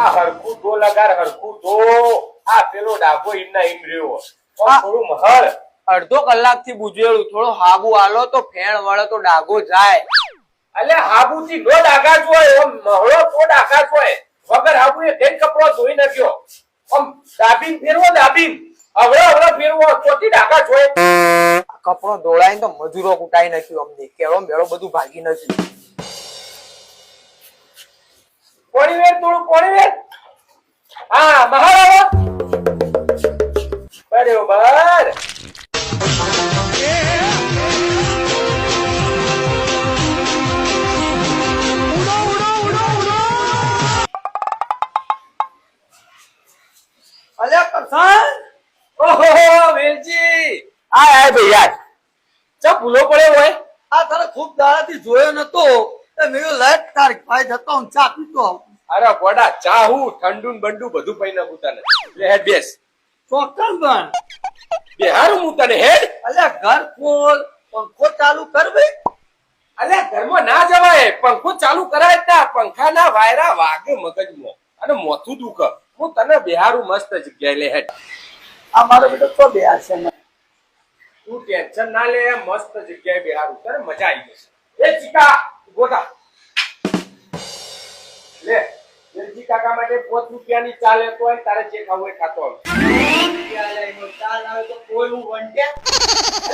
આ હરખું ધો લગાડ હરખું ધો. આ પેલો ડાબો ઈમના ઈમ રહ્યો. થોડું મહર અડધો કલાકથી બુજેલું થોડો હાબુ આલો તો ફેણ વળે તો ડાગો જાય. એટલે હાબુથી નો ડાગા જ હોય આમ મહળો તો ડાગા જ હોય. વગર હાબુ એ કઈ કપડો ધોઈ નાખ્યો. આમ દાબીન ફેરવો દાબીન અવળો અવળો ફેરવો ચોથી ડાગા જ હોય કપડો ધોળાઈને તો મજૂરો કુટાઈ નાખ્યું અમને. કેળો મેળો બધું ભાગી નાખ્યું. પોણી વેર થોડું પોણી વેર. હા મહળ બરોબર અલ્યા ઓહો વેલજી. આ આય ભાઈ યાર ચા ભૂલો પડ્યો હોય? આ તારે ખૂબ દાડાથી જોયો નતો. મેં કીધું લાઈટ ભાઈ જતો હું ચા પીતો. આવું. અરે ગોડા ચા હું ઠંડુ ને બંડુ બધું પઈ નાખું તને લે હેડ બેસ. ચોક્કસ પણ. બેહારું હું તને હેડ. અલ્યા ઘર ખોલ પંખો ચાલુ કર ભાઈ. અલ્યા ઘરમાં ના જવાય. પંખો ચાલુ કરાય જ ના. પંખા ના વાયરા વાગે મગજમાં. અને મોથું દુખ. હું તને બેહારું મસ્ત જગ્યાએ લે હેડ. આ મારો બેટો તો બે છે તું ટેન્શન ના લે મસ્ત જગ્યાએ બેહારું તને મજા આવી જશે. એ ચીકા! ગોટા. લે વેલજી કાકા માટે પોચ રૂપિયાની ચા લેતો હોય તારે જે ખાવું ખાતો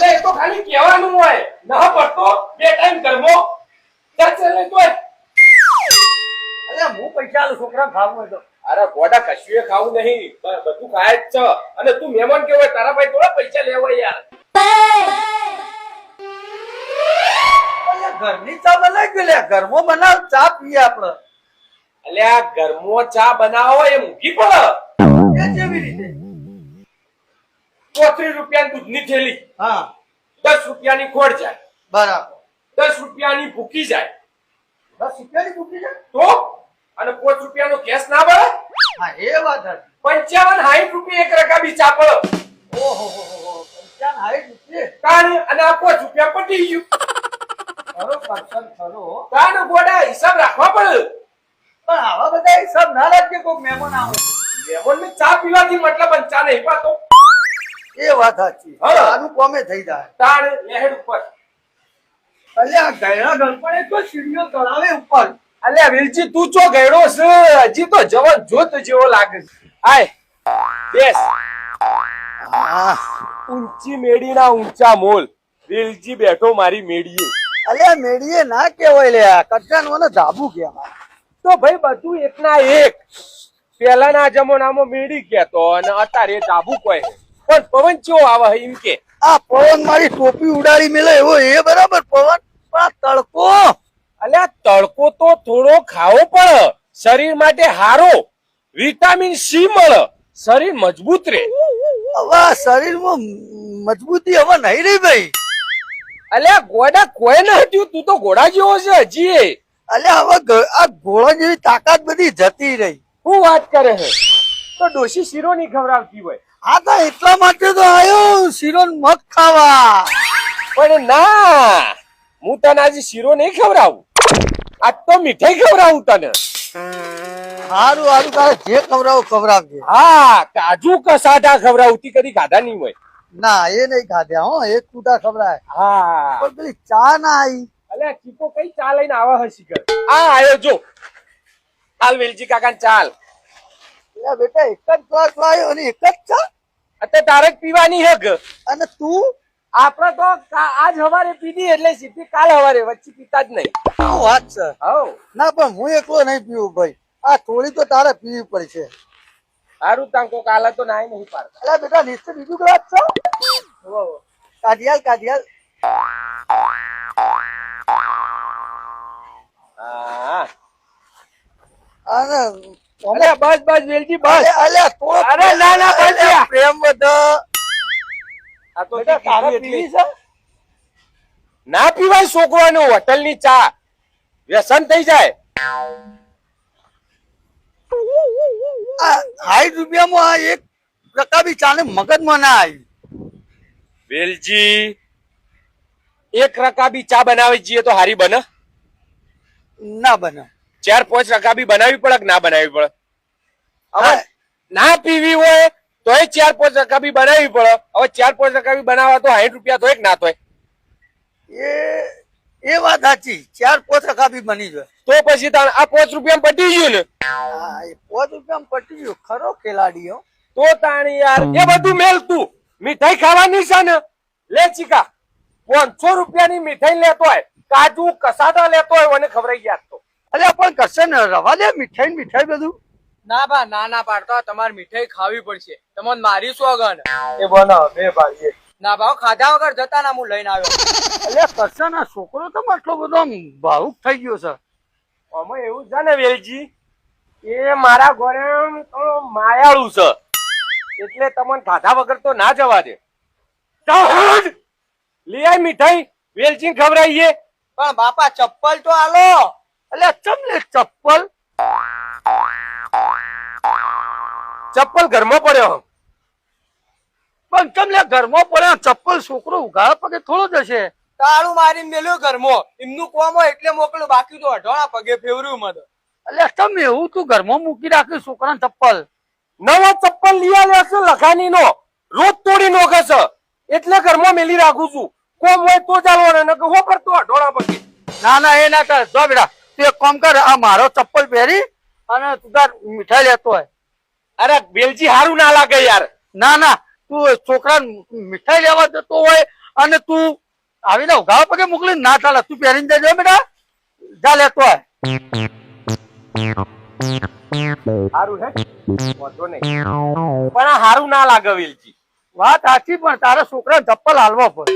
એ તો ખાલી કહેવાનું હોય. ના પડતો બે ટાઈમ કરવો અલ્યા હું પૈસા છોકરા ખાવું હોય તો. અરે ગોડા કશું ખાવું નહીં. બધું ખાય જ છે. અને તું મહેમાન કેવો તારા ભાઈ થોડા પૈસા લેવા યાર. ઘરની ચા બનાવી ગયો લ્યા. ઘરમાં બનાવ ચા પીએ આપણે. અલ્યા ઘરમાં ચા બનાવો એ મૂકી પડે. કેવી રીતે. ચોત્રીસ રૂપિયા દૂધની થેલી. હા. દસ રૂપિયાની ખોડ જાય. બરાબર. દસ રૂપિયાની ભૂકી જાય. રૂપિયાની તો? અને પાંચ રૂપિયાનો કેસ ના પડે? હા એ વાત હતી પંચાવન સાઠ રૂપિયા એક રકા બી ચા પડે. ઓહો પંચાવન હાઈટ રૂપિયે અને આ પાંચ રૂપિયા પટી ગયું. ખરો પર્સન ખરો તાણ ગોડા હિસાબ રાખવા પડે. પણ આવા બધા હિસાબ ના રાખજે કોઈ મહેમાન આવે મહેમાનને ચા પીવાથી મતલબ અને ચા નહીં પાતો. એ વાત સાચી. આનું કોમે થઈ જાય. તાણ લહેડ ઉપર. અલ્યા ગયડા ગણપણે તો સીડીઓ ચડાવે ઉપર. અલ્યા વીરજી તું ચો ગયડો છે? હજી તો જવાન જોત જેવો લાગે છે. આય બેસ. ઊંચી મેડીના ઊંચા મોલ. વેલજી બેઠો મારી મેડીએ. અલ્યા મેડીએ ના કેવાય લ્યા કચ્ચાન મને ધાબુ કહેવાય તો ભાઈ બધું એકના એક. પેલાના જમાનામાં મેડી કહેતો અને અત્યારે ધાબુ કોઈ પણ પવન ચો આવે એમ કે? આ પવન મારી ટોપી ઉડાડી મેલે એવો એ બરાબર પવન પણ તડકો. અલ્યા તડકો તો થોડો ખાવો પડે શરીર માટે હારો. વિટામિન સી મળે. શરીર મજબૂત રહે. હવે શરીરમાં મજબૂતી હવે નહીં રહી ભાઈ. અલ્યા ગોડા કોઈ ન હટ્યું? તું તો ઘોડા જેવો છે હજી. અલ્યા હવે આ ઘોડા જેવી તાકાત બધી જતી રહી. શું વાત કરે છે? તો ડોશી શીરો નહીં ખવડાવતી હોય. હા તો એટલા માટે તો આવ્યો શીરો મત મગ ખાવા. પણ ના હું તને આજે શીરો નહીં ખવડાવું. આજ તો મીઠાઈ ખવડાવું તને. સારું સારું તારે જે ખવડાવું ખવડાવજે. હા કાજુ કસાટા ખવડાવતી કદી ખાધા નહીં હોય. ના એ નહીં ખાધ્યા હો એક કૂટા ખબરાય હા. પણ પેલી ચા ના આવી અલ્યા ચીકો કઈ ચા લઈને આવા હસી કર આ આયો જો. હાલ વેલજી કાકા ચાલ. બેટા એક જ ગ્લાસ લાયો અને એક જ ચા? અત્યારે તારે જ પીવાની હે ગ. અને તું? આપણે તો આજ હવારે પીધી એટલે સીધી કાલ હવારે વચ્ચે પીતા જ નહીં. શું વાત છે? ના પણ હું એકલો નહીં પીવું ભાઈ. આ થોડી તો તારે પીવી પડશે. સારું તાંકો કાલે તો નાય નહીં પાડતા. અલ્યા બેટા નીચે બીજું ગ્લાસ છે. કાઢિયાલ કાઢિયાલ. હા. અરે અરે બસ બસ વેલજી બસ. અલ્યા થોડો અરે ના, ના, બસ પ્રેમ બધો આ તો તે તારે પીવી છે ના પીવાય છોકરાને હોટલની ચા. વ્યસન થઈ જાય. આ સાઠ રૂપિયામાં આ એક રકાબી ચાને મગજમાં ના આવી. વેલજી એક રકાબી ચા બનાવી જઈએ તો હારી બને? ના બને. ચાર પાંચ રકાબી બનાવી પડે કે ના બનાવી પડે? હવે ના પીવી હોય તોય ચાર પાંચ રકાબી બનાવી પડે. હવે ચાર પાંચ રકાબી બનાવવા તો સાઠ રૂપિયા તો એક ના તો એ એ વાત સાચી. ચાર પોચ રખા બની જાય તો પછી તાણ આ પોચ રૂપિયા પટી ગયું ને? હા એ પોચ રૂપિયામાં પટી ગયું. ખરો ખેલાડીઓ. તો તાણી યાર એ બધું મેલતું મીઠાઈ ખાવાની છે ને? લે ચીકા. પાંચસો રૂપિયાની મીઠાઈ લેતો હોય કાજુ કસાટા લેતો હોય મને ખબર ગયા તો. અરે પણ કરશે ને? રવા દે મીઠાઈ ને મીઠાઈ બધું. ના બા ના ના પાડતો. તમારે મીઠાઈ ખાવી પડશે. તમને મારી સોગન એ બનાવ બે ભાઈ ના ભાવ ખાધા વગર જતા ના હું લઈને આવ્યો. એટલે કરશે ને છોકરો તો આટલો બધો ભાવુક થઈ ગયો છે. આમાં એવું છે ને વેલજી એ મારા ઘરે માયાળું છે. એટલે તમને ખાધા વગર તો ના જવા દે. લઈ આય મીઠાઈ. વેલજી ખવડાવીએ પણ બાપા ચપ્પલ તો આલો. એટલે ચમ લે ચપ્પલ? ચપ્પલ ઘરમાં પડ્યો. પણ તમને ઘરમાં પડે ચપ્પલ છોકરો ઉઘાડા પગે થોડો જશે તાળું મારી મેલ્યો ઘરમાં. એમનું કોમો એટલે મોકલું બાકી તો અઢોણા પગે ફેવર્યું મને. એટલે તમે એવું તું ઘરમાં મૂકી રાખ્યું છોકરાને ચપ્પલ? નવા ચપ્પલ લઈ આવ્યા છે લખાની નો રોજ તોડી નોખે છે. એટલે ઘરમાં મેલી રાખું છું. કોમ હોય તો ચાલો ને હો કરતો અઢોણા પગે. ના ના એ ના કર. જો બેટા તું એક કામ કર આ મારો ચપ્પલ પહેરી અને તું તાર મીઠાઈ લેતો હોય. અરે બેલજી હારું ના લાગે યાર. ના ના તું છોકરા મીઠાઈ લેવા જતો હોય અને તું આવીને ઉઘાડા પગે મોકલી ના ચાલે. તું પહેરીને જજો બેટા. જા લેતો હોય હારું હે? પણ હારું ના લાગે વેલજી. વાત સાચી પણ તારા છોકરા ચપ્પલ હાલવા પડે.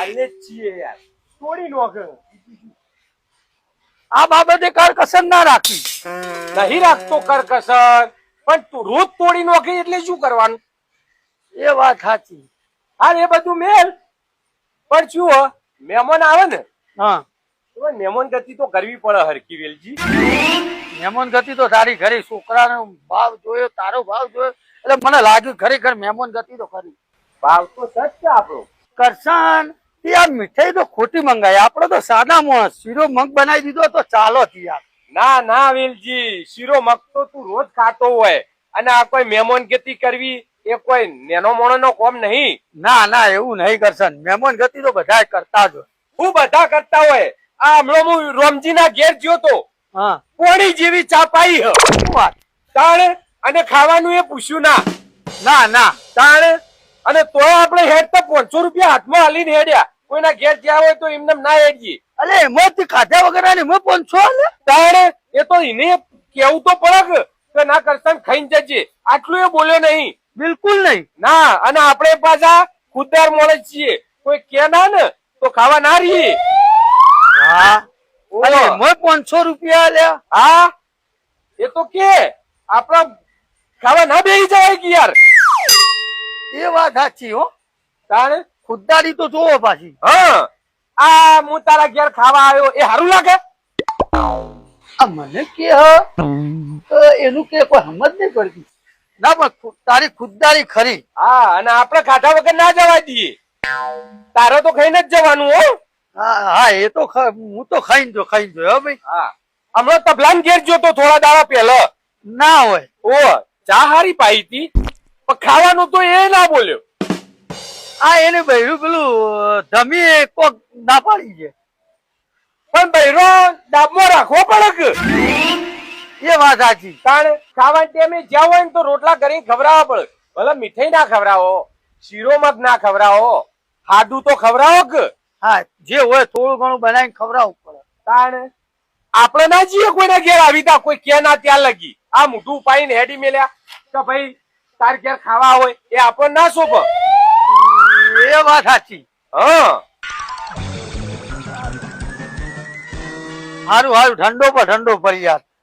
આલે છીએ યાર. તોડી નોખે આ બાબતે કરકસર ના રાખી. નહીં રાખતો કરકસર. પણ તું રોજ તોડી નોખી એટલે શું કરવાનું? એ વાત સાચી. હા એ બધું મેલ. પણ શું મહેમાન આવે ને હા. મહેમાન ગતિ તો કરવી પડે હરકી વેલજી. મહેમાન ગતિ તો તારી ઘરે છોકરાનો ભાવ જોયો તારો ભાવ જોયો એટલે મને લાગ્યું ખરેખર મહેમાન ગતિ તો ખરી. ભાવ તો સચ આપણો. કરશન યાર મીઠાઈ તો ખોટી મંગાઈ. આપડે તો સાદા માણસ. શીરો મગ બનાવી દીધો તો ચાલો યાર ના ના વેલજી. શીરો મગ તો તું રોજ ખાતો હોય. અને આ કોઈ મહેમાન ગતિ કરવી એ કોઈ નેનો મોણો નો કોમ નહીં. ના ના એવું નહીં કરશન મહેમાન ગતિ તો બધા કરતા જ હું બધા કરતા હોય. આ હમણાં હું રોમજી ના ઘેર ગયો તો. કોણી પોણી જેવી ચાપાઈ તાણ અને ખાવાનું એ પૂછ્યું ના. ના ના. તાણ અને તો આપણે હેડ તો પાંચસો રૂપિયા હાથમાં હાલીને હેડ્યા. કોઈના ઘેર જ્યાં હોય તો એમને ના હેડીએ અલે એમાંથી ખાધા વગર ને એમાં પાંચસો તાણ એ તો એને કેવું તો પડે કે કે ના કરતા ખાઈને જજે. આટલું એ બોલ્યો નહીં. બિલકુલ નહીં. ના અને આપણે પાછા ખુદદાર મળે છીએ. કોઈ કે ના ને તો ખાવા ના રહીએ. હા અરે મોય પાંચસો રૂપિયા લે. હા એ તો કે આપણા ખાવા ના બેસી જાય કે યાર. એ વાત સાચી હો. તારે ખુદદારી તો જોવો પાછી. હા. આ હું તારા ઘેર ખાવા આવ્યો એ સારું લાગે? આ મને કે એનું કે કોઈ સમજ નહીં પડતી. ના પણ તારી ખુદદારી ખરી. હા અને આપણે ખાધા વગર ના જવા દઈએ. તારે તો ખાઈને જ જવાનું હો. હા એ તો હું તો ખાઈને જો ખાઈને જો હો ભાઈ. હા. હમણાં તબલાન ઘેર જોતો થોડા દાડા પહેલા. ના હોય. ઓ ચા હારી પાઈ હતી પણ ખાવાનું તો એ ના બોલ્યો. આ એને બૈરું પેલું ધમી કોક ના પાડી છે. પણ બૈરો ડાબમાં રાખવો પડે કે? એ વાત સાચી. કારણ ખાવા ટાઈમે જ્યાં હોય ને તો રોટલા કરીને ખવડાવવા પડે. ભલે મીઠાઈ ના ખવડાવો શીરો મગ ના ખવડાવો હાડું તો ખવડાવો કે? હા જે હોય થોડું ઘણું બનાવીને ખવડાવવું પડે. કારણ આપણે ના જઈએ કોઈના ઘેર આવી તા કોઈ કે ના ત્યાં લગી. આ મોઢું પાઈને હેડી મેલ્યા કે ભાઈ તાર ઘેર ખાવા હોય એ આપણને ના શોભ. એ વાત સાચી. હા. સારું સારું ઠંડો પર ઠંડો પડી યાર. તો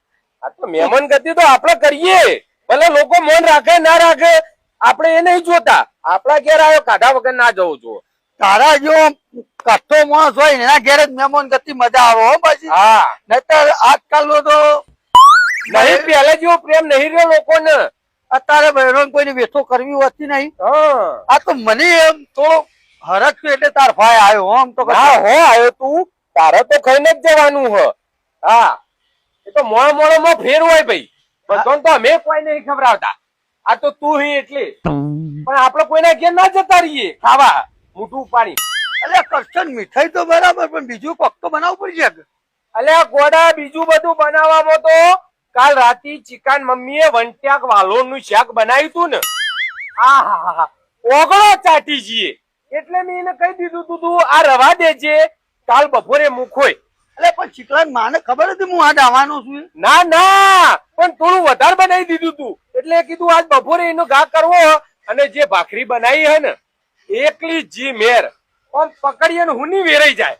મહેમાન ગતિ તો આપણે કરીએ. ભલે લોકો મન રાખે ના રાખે આપણે એ નહીં જોતા. આપણા ઘેર આવ્યો કાઢા વગર ના જવું જો તારા જો કચ્છો માણસ હોય એના ઘેર જ મહેમાન ગતિ મજા આવે પછી. હા. નહીતર આજકાલ તો નહીં પેલા જેવો પ્રેમ નહીં રહ્યો લોકોને. અત્યારે બહેરો કોઈને વેઠો કરવી હોતી નહીં. હા. આ તો મને એમ થોડો હરક છું એટલે તાર ભાઈ આવ્યો આમ તો હા હો આવ્યો તું. તારે તો ખાઈને જ જવાનું હ. હા. એ તો મોણ મોણમાં ફેર હોય ભાઈ. બધાને તો અમે કોઈ નહીં ખવડાવતા. આ તો તું હી એટલે. પણ આપણે કોઈના ઘેર ના જતા રહીએ. ખાવા. મોટું પાણી. અરે કરશન મીઠાઈ તો બરાબર પણ બીજું કોક તો બનાવવું પડશે અલ્યા ગોડા બીજું બધું બનાવવામાં તો કાલ રાતે ચિકન મમ્મીએ વંટ્યાક વાલોરનું શાક બનાવ્યું તું ને. આ હા હા ઓગળો ચાટી જઈએ એટલે મેં એને કહી દીધું તું તું આ રવા દેજે. કાલ બપોરે મૂકોય એટલે પણ ચીકલાન માને ખબર હતી હું આ આવવાનો છું ના ના પણ થોડું વધારે બનાવી દીધું તું. એટલે કીધું આજ બપોરે એનો ઘા કરવો અને જે ભાખરી બનાવી હે ને એકલી જી મેર. આમ પકડીએ ને હુની વેરાઈ જાય.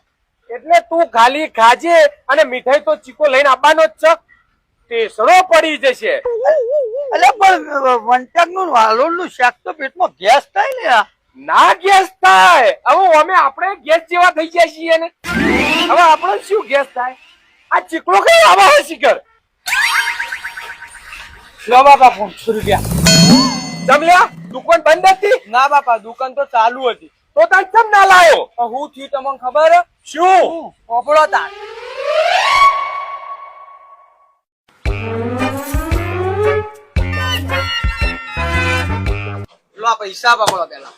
એટલે તું ખાલી ખાજે અને મીઠાઈ તો ચીકો લઈને આવવાનો જ છે. ટેસડો પડી જશે. પણ વંટાકનું વાલોરનું શાક તો પેટમાં ગેસ થાય ને ના ગેસ થાય. હવે અમે આપણે ગેસ જેવા થઈ જાય છીએ ને. હવે આપણો શું ગેસ થાય? આ ચીકલો કઈ આવા હોય શિખર? લો બાપા પાંચસો રૂપિયા જમલ્યા દુકાન બંધ હતી? ના બાપા દુકાન તો ચાલુ હતી. તો તને કેમ ના લાયો? હું થયું તમને ખબર? શું? પોપડો તાર. લો પૈસા પકડો પેલા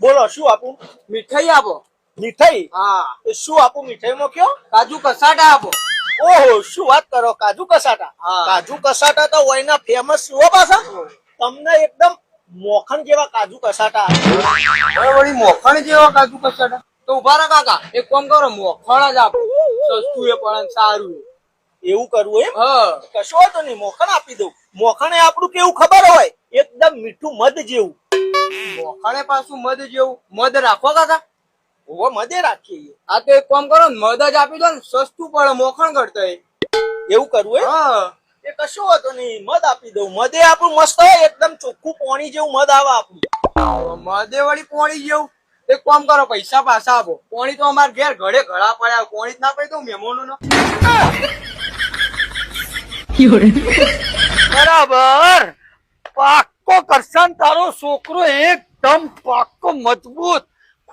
બોલો શું આપું? મીઠાઈ આપો. મીઠાઈ? હા. એ શું આપું મીઠાઈમાં કયો? કાજુ કસાટા આપો. ઓહો શું વાત કરો કાજુ કસાટા? હા. કાજુ કસાટા તો વયના ફેમસ શું પાછા? તમને એકદમ મોખણ જેવા કાજુ કસાટા વળી મોખણ જેવા કાજુ કસાટા? તો ઊભા રહો કાકા એક કામ કરો મોખણ જ આપો. સસ્તું એ પણ સારું એવું કરવું એમ? હા. કશો તો નહીં મોખણ આપી દઉં. મોખણે આપણું કેવું ખબર હોય? એકદમ મીઠું મધ જેવું. મોખણે પાછું મધ જેવું. મધ રાખો કાકા. ઓવો મધે રાખીએ આ તો એક કામ કરો ને જ આપી દો ને સસ્તું પડે મોખણ કરતા એવું કરવું હા? એ કશો હતો નહીં મદ આપી દઉં. મદે આપણું મસ્ત હોય એકદમ ચોખ્ખું પોણી જેવું મદ આવે આપણું. મદે વળી પોણી જેવું? એક કામ કરો પૈસા પાછા આપો. પોણી તો અમારે ઘેર ઘડે ઘડા પડ્યા પોણી ના પડી દઉં મહેમાનો બરાબર. પાક્કો કરશન તારો છોકરો એકદમ પાક્કો મજબૂત.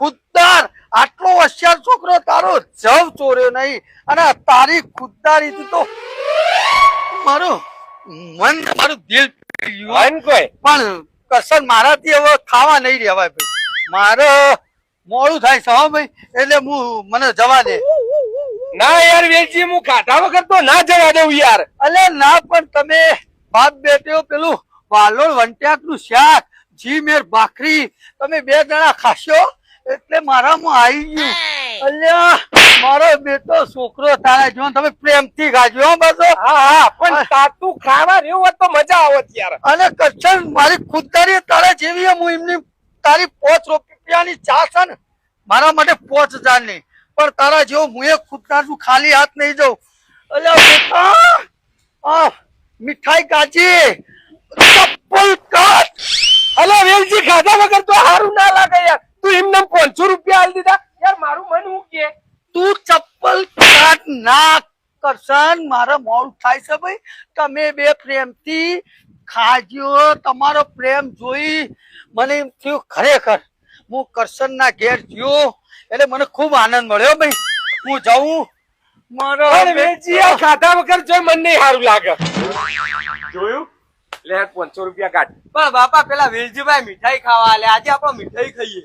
ખુદદાર. આટલો હોશિયાર છોકરો તારો જવ ચોર્યો નહીં. અને તારી ખુદદારીથી તો મારું મન મારું દિલ કોઈ? પણ કસર મારાથી હવે ખાવા નહીં રહેવાય ભાઈ. મારે મોડું થાય છે ભાઈ. એટલે હું મને જવા દે. ના યાર વેલજી હું કાઢા વગર તો ના જવા દઉં યાર. અલે ના પણ તમે બાપ બેટીઓ પેલું વાલોળ વંટ્યાકનું શાક જી મેર ભાખરી તમે બે જણા ખાશો? એટલે મારામાં આવી ગયું. અલ્યા મારો બેટો છોકરો તારા જો તમે પ્રેમથી ખાજો હો બસો હા હા પણ તાતું ખાવા રહ્યું હોત તો મજા આવત યાર અને કચ્છન મારી ખુદદારી તારા જેવી હે, એમની તારી પોચ રૂપિયાની ચા છે ને મારા માટે પોચ હજાર નહીં. પણ તારા જેવો હું એ ખુદદાર છું ખાલી હાથ નહીં જાઉં અલ્યા બેટા આ મીઠાઈ કાચી ચપ્પલ કાચ અલ્યા વેલજી ખાધા વગર તો સારું ના લાગે યાર. તું એમને પાંચસો રૂપિયા આલી દીધા. યાર મારું મન હું કે તું ચપ્પલ કાચ ના કરશન મારા મોડું થાય છે ભાઈ. તમે બે પ્રેમથી ખાજો તમારો પ્રેમ જોઈ. મને એમ થયું ખરેખર હું કરશન ના ઘેર ગયો એટલે મને ખૂબ આનંદ મળ્યો ભાઈ. હું જાઉં. મારો ખાધા વગર જોઈ મને નહીં સારું લાગે. જોયું? લે પાંચસો રૂપિયા કાઢ. પણ બાપા પેલા વેલજીભાઈ મીઠાઈ ખાવા લે આજે આપણે મીઠાઈ ખાઈએ.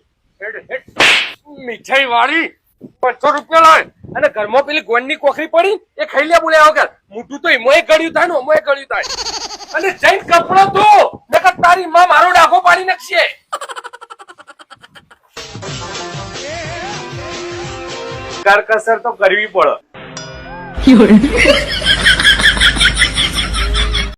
મીઠાઈ વાળી પાંચસો રૂપિયા લાવે. અને ઘરમાં પેલી ગોળની કોખરી પડી એ ખાઈ લે બોલ્યા વગર મોટું તો એમાં ગળ્યું થાય ને એમાં ગળ્યું થાય. અને જઈને કપડો તો નકર તારી માં મારો ડાઘો પાડી નાખશે. કરકસર તો કરવી પડે.